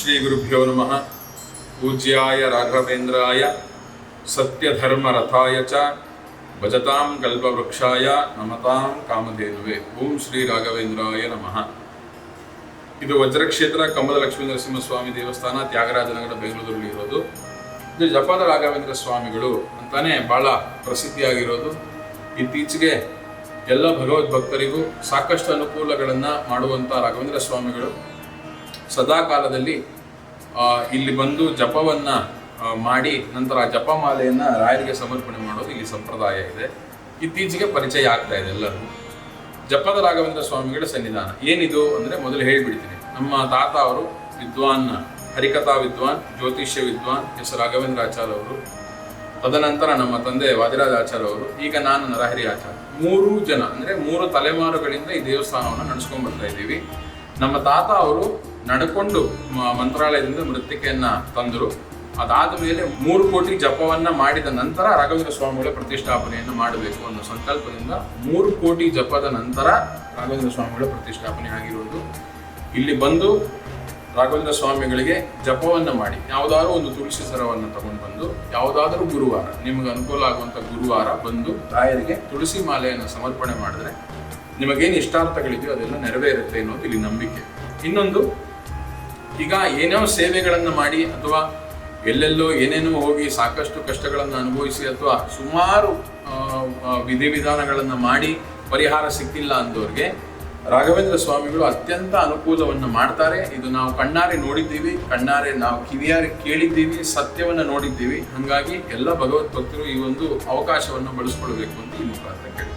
ಶ್ರೀ ಗುರುಭ್ಯೋ ನಮಃ. ಪೂಜ್ಯಾಯ ರಾಘವೇಂದ್ರಾಯ ಸತ್ಯಧರ್ಮರಥಾಯ ಚ ಭಜತಾಂ ಕಲ್ಪವೃಕ್ಷಾಯ ನಮತಾಂ ಕಾಮಧೇನುವೆ. ಓಂ ಶ್ರೀ ರಾಘವೇಂದ್ರಾಯ ನಮಃ. ಇದು ವಜ್ರಕ್ಷೇತ್ರ ಕಮಲ ಲಕ್ಷ್ಮೀ ನರಸಿಂಹಸ್ವಾಮಿ ದೇವಸ್ಥಾನ ತ್ಯಾಗರಾಜನಗರ ಬೆಂಗಳೂರಲ್ಲಿ ಇರೋದು. ಇದು ಜಪಾದ ರಾಘವೇಂದ್ರ ಸ್ವಾಮಿಗಳು ಅಂತಾನೆ ಬಹಳ ಪ್ರಸಿದ್ಧಿಯಾಗಿರೋದು. ಇತ್ತೀಚೆಗೆ ಎಲ್ಲ ಭಗವದ್ ಭಕ್ತರಿಗೂ ಸಾಕಷ್ಟು ಅನುಕೂಲಗಳನ್ನು ಮಾಡುವಂತ ರಾಘವೇಂದ್ರ ಸ್ವಾಮಿಗಳು. ಸದಾ ಕಾಲದಲ್ಲಿ ಆ, ಇಲ್ಲಿ ಬಂದು ಜಪವನ್ನ ಮಾಡಿ ನಂತರ ಆ ಜಪಮಾಲೆಯನ್ನು ರಾಯರಿಗೆ ಸಮರ್ಪಣೆ ಮಾಡೋದು ಇಲ್ಲಿ ಸಂಪ್ರದಾಯ ಇದೆ. ಇತ್ತೀಚೆಗೆ ಪರಿಚಯ ಆಗ್ತಾ ಇದೆ ಎಲ್ಲರಿಗೂ. ಜಪದ ರಾಘವೇಂದ್ರ ಸ್ವಾಮಿಗಳ ಸನ್ನಿಧಾನ. ಏನಿದು ಅಂದ್ರೆ ಮೊದಲು ಹೇಳಿಬಿಡ್ತೀನಿ. ನಮ್ಮ ತಾತ ಅವರು ವಿದ್ವಾನ್, ಹರಿಕಥಾ ವಿದ್ವಾನ್, ಜ್ಯೋತಿಷ್ಯ ವಿದ್ವಾನ್, ಎಸ್ ರಾಘವೇಂದ್ರಾಚಾರ್ಯ ಅವರು. ತದನಂತರ ನಮ್ಮ ತಂದೆ ವಾದಿರಾಜ ಆಚಾರ್ಯ ಅವರು, ಈಗ ನಾನು ನರಹರಿ ಆಚಾರ್ಯ. ಮೂರು ಜನ, ಅಂದ್ರೆ ಮೂರು ತಲೆಮಾರುಗಳಿಂದ ಈ ದೇವಸ್ಥಾನವನ್ನು ನಡೆಸ್ಕೊಂಡ್ ಬರ್ತಾ ಇದ್ದೀವಿ. ನಮ್ಮ ತಾತ ಅವರು ನಡ್ಕೊಂಡು ಮಂತ್ರಾಲಯದಿಂದ ಮೃತ್ತಿಕೆಯನ್ನ ತಂದರು. ಅದಾದ ಮೇಲೆ ಮೂರು ಕೋಟಿ ಜಪವನ್ನ ಮಾಡಿದ ನಂತರ ರಾಘವೇಂದ್ರ ಸ್ವಾಮಿಗಳ ಪ್ರತಿಷ್ಠಾಪನೆಯನ್ನು ಮಾಡಬೇಕು ಅನ್ನೋ ಸಂಕಲ್ಪದಿಂದ ಮೂರು ಕೋಟಿ ಜಪದ ನಂತರ ರಾಘವೇಂದ್ರ ಸ್ವಾಮಿಗಳ ಪ್ರತಿಷ್ಠಾಪನೆ ಆಗಿರುವುದು. ಇಲ್ಲಿ ಬಂದು ರಾಘವೇಂದ್ರ ಸ್ವಾಮಿಗಳಿಗೆ ಜಪವನ್ನು ಮಾಡಿ. ಯಾವುದಾದ್ರೂ ಒಂದು ತುಳಸಿ ಸರವನ್ನು ತಗೊಂಡು ಬಂದು, ಯಾವುದಾದ್ರೂ ಗುರುವಾರ, ನಿಮಗೆ ಅನುಕೂಲ ಆಗುವಂತ ಗುರುವಾರ ಬಂದು ರಾಯರಿಗೆ ತುಳಸಿ ಮಾಲೆಯನ್ನು ಸಮರ್ಪಣೆ ಮಾಡಿದ್ರೆ ನಿಮಗೇನು ಇಷ್ಟಾರ್ಥಗಳಿದೆಯೋ ಅದೆಲ್ಲ ನೆರವೇರುತ್ತೆ ಅನ್ನೋದು ಇಲ್ಲಿ ನಂಬಿಕೆ. ಇನ್ನೊಂದು ಈಗ ಏನೋ ಸೇವೆಗಳನ್ನು ಮಾಡಿ ಅಥವಾ ಎಲ್ಲೆಲ್ಲೋ ಏನೇನೋ ಹೋಗಿ ಸಾಕಷ್ಟು ಕಷ್ಟಗಳನ್ನು ಅನುಭವಿಸಿ ಅಥವಾ ಸುಮಾರು ವಿಧಿ ವಿಧಾನಗಳನ್ನು ಮಾಡಿ ಪರಿಹಾರ ಸಿಕ್ಕಿಲ್ಲ ಅಂದವ್ರಿಗೆ ರಾಘವೇಂದ್ರ ಸ್ವಾಮಿಗಳು ಅತ್ಯಂತ ಅನುಕೂಲವನ್ನು ಮಾಡ್ತಾರೆ. ಇದು ನಾವು ಕಣ್ಣಾರೆ ನೋಡಿದ್ದೀವಿ, ಕಣ್ಣಾರೆ ನಾವು ಕಿವಿಯಾರೆ ಕೇಳಿದ್ದೀವಿ, ಸತ್ಯವನ್ನು ನೋಡಿದ್ದೀವಿ. ಹಾಗಾಗಿ ಎಲ್ಲ ಭಗವತ್ ಭಕ್ತರು ಈ ಒಂದು ಅವಕಾಶವನ್ನು ಬಳಸ್ಕೊಳ್ಬೇಕು ಅಂತ ಈ ಮುಖಾಂತರ ಕೇಳಿ